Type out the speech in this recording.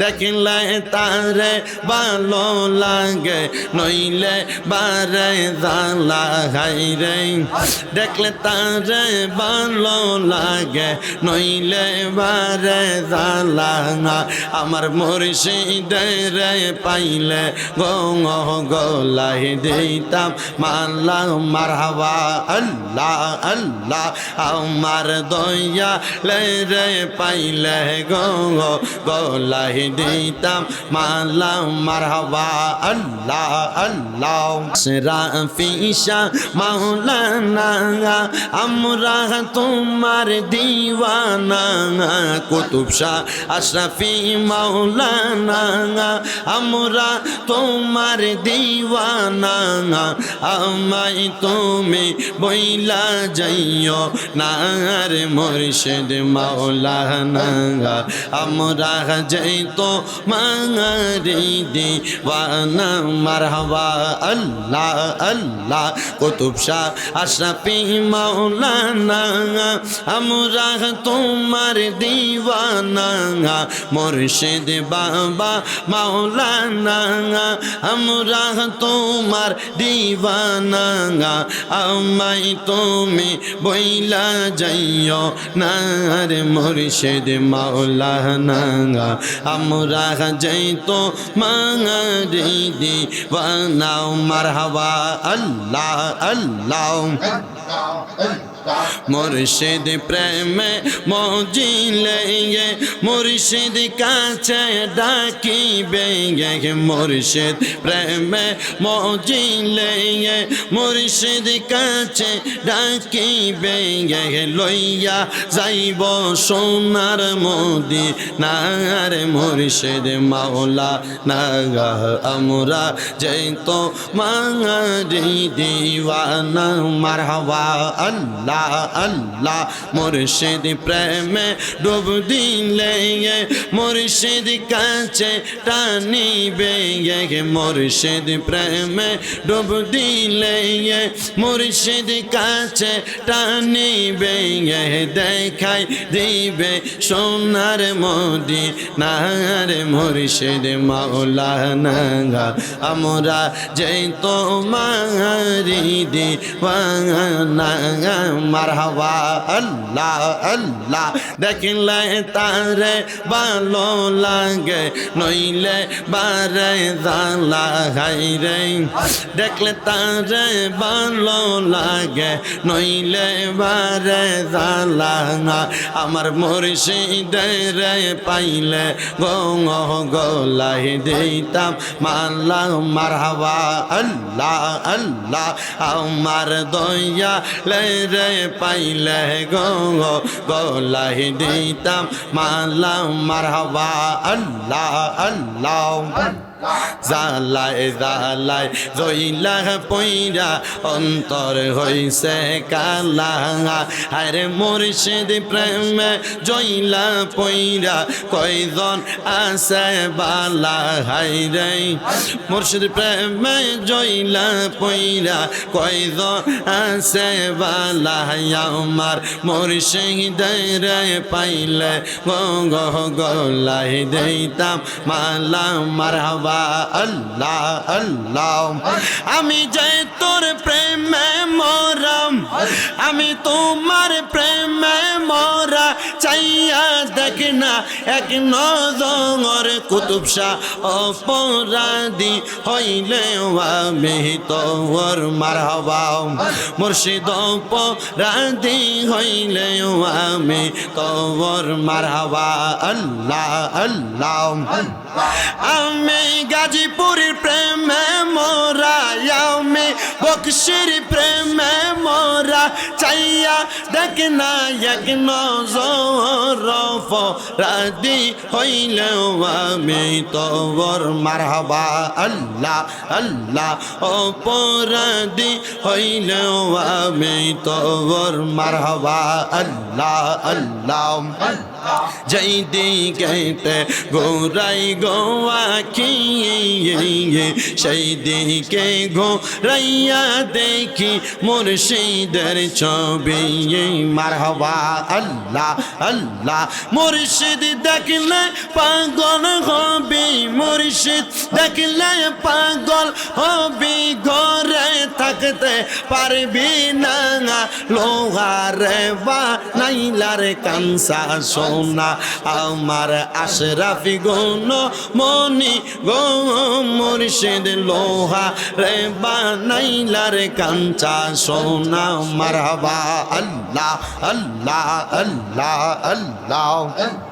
দেখলে তারে ভালো লাগে, নইলে বারে জালা হাইরে দেখলে তারে ভালো লাগে, নইলে বারে জালা আমার মুর্শিদের পাইলে গঙ্গ গলাই দিতাম মাল্লা মারহাবা, আল্লাহ আল্লাহ। আমার দয়া রে পাইলে গঙ্গ গলাই দিতাম। মাল্লা মারহাবা, আল্লাহ আল্লাহ। রাফিসা মাওলানা, আমরা তোমার দিওয়ানা। কুতুব শাহ, আশরাফি, মাওলানা, আমরা তোমার দিওয়ানা। আমাই তুমি বইলা যাইও নার মুর্শিদ মাওলানা। আমরা যাইতো মাঙারি দিওয়ানা মারহাবা আল্লাহ আল্লাহ কুতুব শাহ আশরাফি মাওলানা আমরা তোমার দিওয়ানা মুর্শিদ বাবা মাওলানা আমরা তোমার দিওয়ানা আমাই তুমি বইলা যাইও নার মুর্শিদ মাওলানা আমরা যাইতো মাঙারি দিওয়ানা মারহাবা আল্লাহ আল্লাহ মুর্শিদ প্রেমে মজিলে মুর্শিদ কাছে ডাকিবে মুর্শিদ প্রেমে মজিলে মুর্শিদ কাছে ডাকিবে লইয়া যাইব সোনার মোদি নার মুর্শিদ মাওলা নাগা। আমরা যাইতো মাঙারি দিওয়ানা, মারহাবা আল্লাহ। আল্লাহ মুর্শিদ প্রেমে ডুব দিলে মুর্শিদ কাছে টানিবে মুর্শিদ প্রেমে ডুব দিলে মুর্শিদ কাছে টানিবে দেখাই দিবে সোনার মোদি নার মুর্শিদ মাওলানা আমরা যেতো মারি দিওয়ানা মারহাবা, আল্লাহ আল্লাহ। দেখলে তারে ভালো লাগে, নইলে বারে জালা হাইরে দেখলে তারে ভালো লাগে, নইলে বারে জালা আমার মুর্শিদের পাইলে গঙ্গ গলাই দিতাম মাল্লা মারহাবা, আল্লাহ আল্লাহ। আমার দয়া রে পাইলে গো গলাই দিতাম মাল্লা মারহাবা আল্লাহ আল্লাহ। জালায় জালায় জইলা পইরা অন্তর হইছে কালা আরে মুর্শিদ প্রেমে জইলা পইরা কয়জন আছে বালা? হাইরে মুর্শিদ প্রেমে জইলা পইরা কয়জন আছে বালা? আমার মুর্শিদের পাইলে গঙ্গ গলাই দিতাম মালা, মারহাবা। আল্লাহ আল্লাহ। আমি যাই তোর প্রেমে মরাম আমি তোমার প্রেমে মরা। চাইয়া দেখ না এক নজর, কুতুব শাহ অপরাধী হইলে আমি তোর মারহাবা। মুর্শিদ হইলে আমি তোর মারহাবা। আল্লাহ আল্লাহ। আমি গাজীপুরের প্রেমে মোরা আমি বক্সির প্রেমে মোরা, চাইয়া দেখ না এক নজর রাদি হইলে আমি তোর মারহাবা। আল্লাহ আল্লাহ, অপরাধী হইলে আমি তোর মারহাবা। আল্লাহ আল্লাহ যেই দিকেতে গোরাই গোয়া কি সেই দিকে গোরাইয়া দেখি মুর্শিদের ছবি মারহাবা আল্লাহ আল্লাহ মুর্শিদ দেখলে পাগল হবি মুর্শিদ দেখলে পাগল হবি ঘরে থাকতে পারবি না। লোহারে বা নাইলার কানসা সোনা। আমার আশরাফি গন মনি গো মুর্শিদ লোহা রে বা নাইলার কাঞ্চা সোনা। মারহাবা, আল্লাহ আল্লাহ আল্লাহ আল্লাহ।